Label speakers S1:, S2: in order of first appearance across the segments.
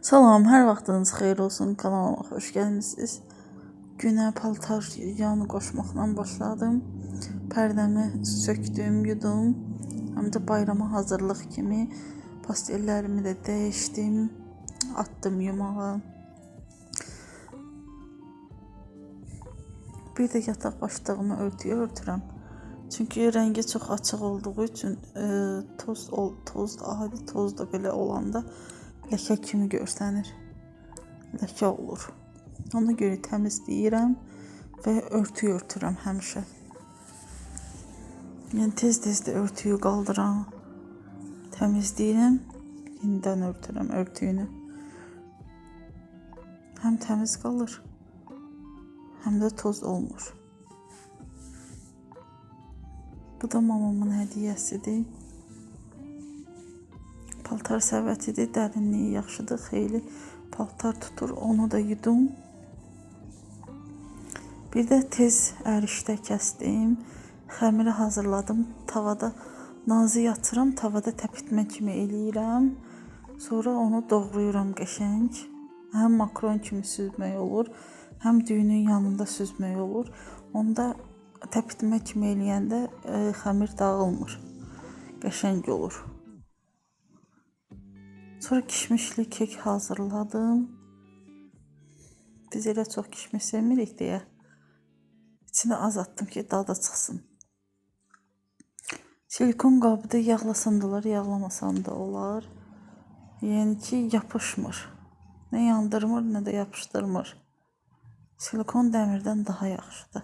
S1: Salam, hər vaxtınız xeyir olsun. Kanalıma xoş gəlmisiniz. Günə paltar yanı qoşmaqla başladım. Pərdəmi sökdüm, yudum. Həm də bayrama hazırlıq kimi pastellərimi də dəyişdim, atdım yumağa. Bir də yataq başlığımı örtüyə örtürəm. Çünki rəngi çox açıq olduğu üçün e, toz ol, toz adi toz da belə olanda ləkə kimi görsənir. Ləkə olur. Ona görə təmizləyirəm və örtü örtürəm həmişə. Yəni tez-tez də örtüyü qaldıram, təmizləyirəm, yenidən örtürəm örtüyünü. Həm təmiz qalır, həm də toz olmur. Bu da mamamın hədiyyəsidir. Paltar səbətidir, dərinliyi yaxşıdır, xeyli paltar tutur, onu da yudum. Bir də tez ərişdə kəsdim, xəmiri hazırladım, tavada nazı yatıram, tavada təpitmə kimi eləyirəm. Sonra onu doğrayıram qəşəng. Həm makron kimi süzmək olur, həm düyünün yanında süzmək olur. Onda təpitmə kimi eləyəndə e, xəmir dağılmır. Qəşəng olur. Sonra kişmişli kek hazırladım. Biz elə çox kişmiş sevmirik deyə içinə az atdım ki, dadı çıxsın. Silikon qabda yağlasan da olar, da olar. Yəni ki, yapışmır. Nə yandırmır, nə də yapışdırmır. Silikon dəmirdən daha yaxşıdır.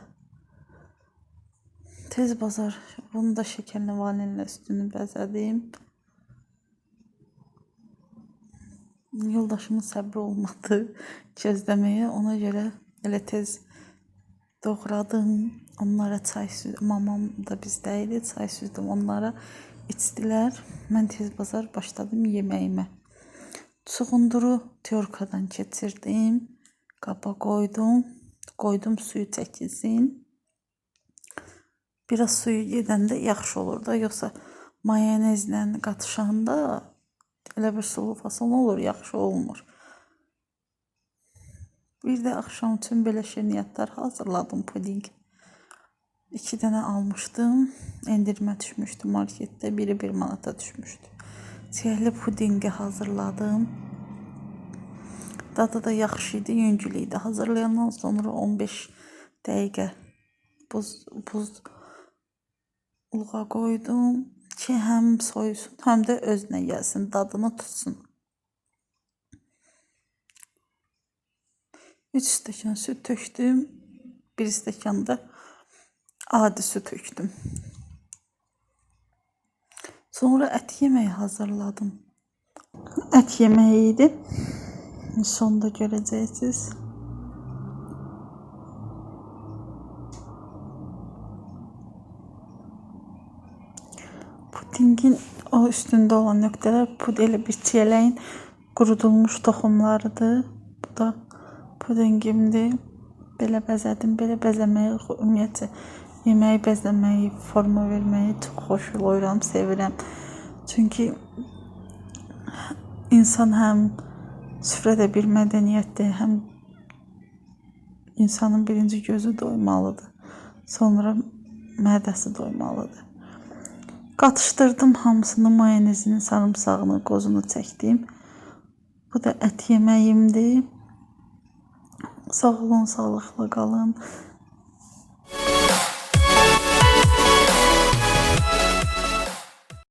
S1: Tez bazar bunu da şəkərli vanillə üstünü bəzədim. Yoldaşımın səbri olmadı gözləməyə. Ona görə elə tez doğradım. Onlara çay süzdüm. Mamam da bizdəydi. Çay süzdüm onlara. içdilər. Mən tez bazar başladım yeməyimə. Suğunduru tyorkadan keçirdim. Qaba qoydum. Qoydum suyu çəkilsin. Biraz suyu gedəndə yaxşı olur da, yoxsa mayonezlə qatışanda elə bir sulu fason olur, yaxşı olmur. Bir də axşam üçün belə şirniyyatlar hazırladım, puding. İki dənə almışdım. Endirmə düşmüşdü marketdə. Biri 1 manata düşmüşdü. Çiyəhli pudingi hazırladım. Dadı da yaxşı idi, yüngül idi. Hazırlayandan sonra 15 dəqiqə buz buz Ulğa qoydum ki, həm soyusun, həm də özünə gəlsin, dadını tutsun. 3 stəkan süd tökdüm. 1 stəkan da adi su tökdüm. Sonra ət yeməyi hazırladım. Ət yeməyi idi. Sonda görəcəksiniz. Pudingin o üstünde olan nöqtələr pud elə bir çiyələyin qurudulmuş toxumlarıdır. Bu da pudingimdir. Belə bəzədim. Belə bəzəməyi ümumiyyətcə yeməyi bəzəməyi, forma verməyi çox xoşlayıram, sevirəm. Çünki insan həm süfrədə bir mədəniyyətdir, həm insanın birinci gözü doymalıdır. Sonra mədəsi doymalıdır. Qatışdırdım hamısını, mayonezini, sarımsağını, qozunu çəkdim. Bu da ət yeməyimdir. Sağ olun, sağlıqla qalın.